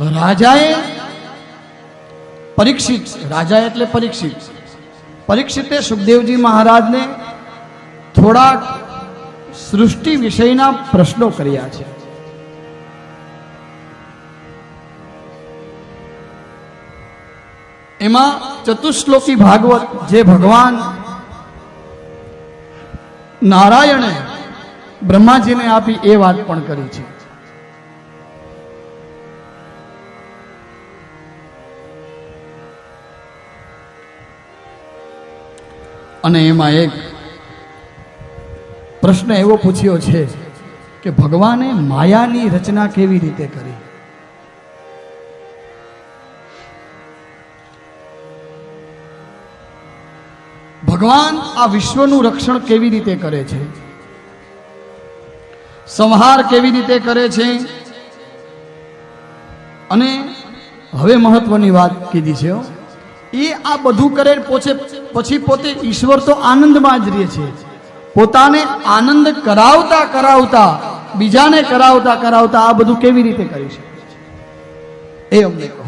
રાજાએ પરીક્ષિત રાજા એટલે પરીક્ષિત. પરીક્ષિતે સુખદેવજી મહારાજને થોડાક સૃષ્ટિ વિષયના પ્રશ્નો કર્યા છે. એમાં ચતુશ્લોકી ભાગવત જે ભગવાન નારાયણે બ્રહ્માજીને આપી એ વાત પણ કરી છે. અને એમાં એક પ્રશ્ન એવો પૂછ્યો છે કે ભગવાને માયાની રચના કેવી રીતે કરી? ભગવાન આ વિશ્વનું રક્ષણ કેવી રીતે કરે છે? સંહાર કેવી રીતે કરે છે? અને હવે મહત્વની વાત કીધી છે એ આ બધું કરે પોછે પછી પોતે ઈશ્વર તો આનંદમાં જ રહે છે. પોતાને આનંદ કરાવતા કરાવતા, બીજાને કરાવતા કરાવતા આ બધું કેવી રીતે કરી શકે એ અમને કહો.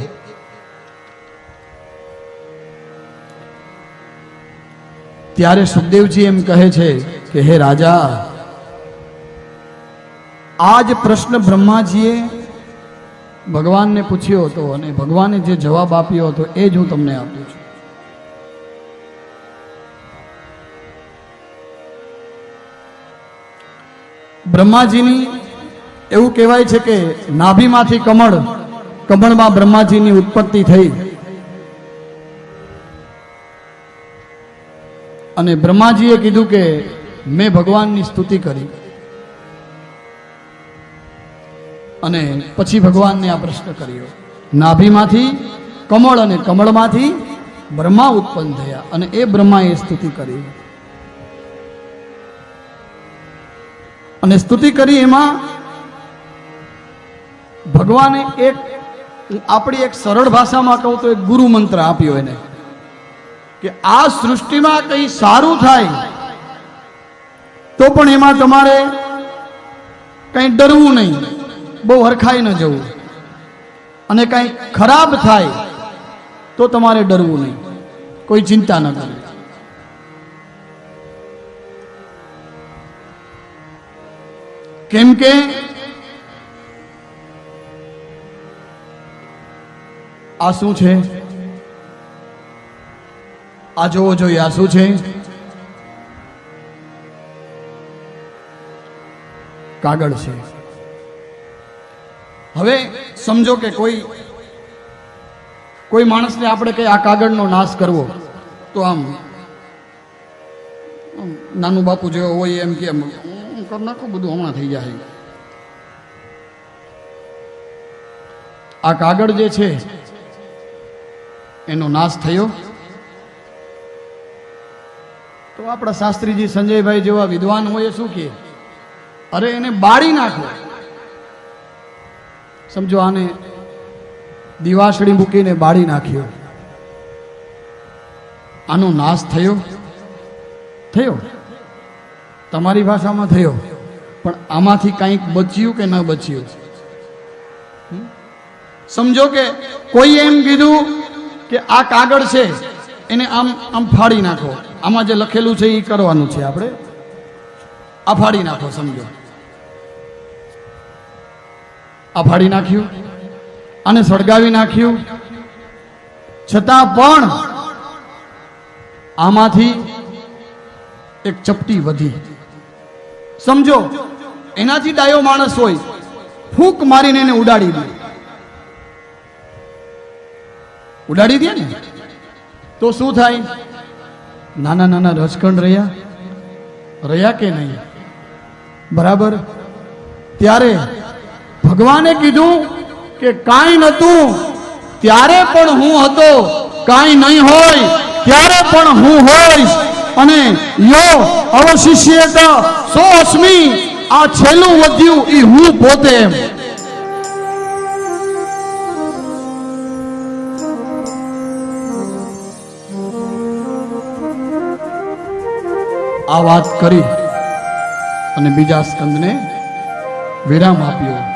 ત્યારે સુખદેવજી એમ કહે છે કે, હે રાજા આ જ પ્રશ્ન બ્રહ્માજીએ ભગવાનને પૂછ્યો હતો અને ભગવાને જે જવાબ આપ્યો હતો એ જ હું તમને આપું છું. બ્રહ્માજીની એવું કહેવાય છે કે નાભીમાંથી કમળ, કમળમાં બ્રહ્માજીની ઉત્પત્તિ થઈ. અને બ્રહ્માજીએ કીધું કે મેં ભગવાનની સ્તુતિ કરી. અને પછી ભગવાનને આ પ્રશ્ન કર્યો. નાભીમાંથી કમળ અને કમળમાંથી બ્રહ્મા ઉત્પન્ન થયા અને એ બ્રહ્માએ સ્તુતિ કરી. અને સ્તુતિ કરી એમાં ભગવાને એક, આપણી એક સરળ ભાષામાં કહું તો એક ગુરુ મંત્ર આપ્યો એને કે આ સૃષ્ટિમાં કંઈ સારું થાય તો પણ એમાં તમારે કંઈ ડરવું નહીં, બહુ હરખાઈ ન જવું. અને કંઈ ખરાબ થાય તો તમારે ડરવું નહીં. કોઈ ચિંતા ન કરવી કેમ કે? આ શું છે? આ જોવો જોઈએ, આ શું છે? કાગળ છે. હવે સમજો કે કોઈ કોઈ માણસને આપણે કઈ આ કાગળનો નાશ કરવો, તો આમ નાનું બાપુ જેવો હોય એમ કે કરી નાખો બધું હમણાં થઈ જાય. આ કાગળ જે છે, એનો નાશ થયો. તો આપણા શાસ્ત્રીજી સંજયભાઈ જેવા વિદ્વાન હોય શું કે? અરે એને બાળી નાખો. સમજો આને દિવાસળી મૂકીને બાળી નાખ્યો. આનો નાશ થયો. થયો. તમારી ભાષામાં થયો, પણ આમાંથી કંઈક બચ્યું કે ન બચ્યું સમજો કે કોઈ એમ કીધું કે આ કાગળ છે, એને આમ આમ ફાડી નાખો. આમાં જે લખેલું છે એ કરવાનું છે આપણે. આ ફાડી નાખો, સમજો. આ ફાડી નાખ્યું અને સળગાવી નાખ્યું. છતાં પણ આમાંથી એક ચપટી વધી. સમજો, એનાથી ડાયો માણસ હોય, ફૂંક મારીને એને ઉડાડી દે. ઉડાડી દે ને? તો શું થાય? નાના નાના રસકણ રહ્યા રહ્યા કે નહીં? બરાબર? ત્યારે ભગવાને કીધું કે કાંઈ નહોતું, ત્યારે પણ હું હતો, કાંઈ નહીં હોય, ત્યારે પણ હું હોઈશ. અને યો અવશિષ્યેત સો અસ્મી આ છેલ્લું વધ્યું એ હું પોતે એમ. આ વાત કરી અને બીજા સ્કંદને વિરામ આપ્યો.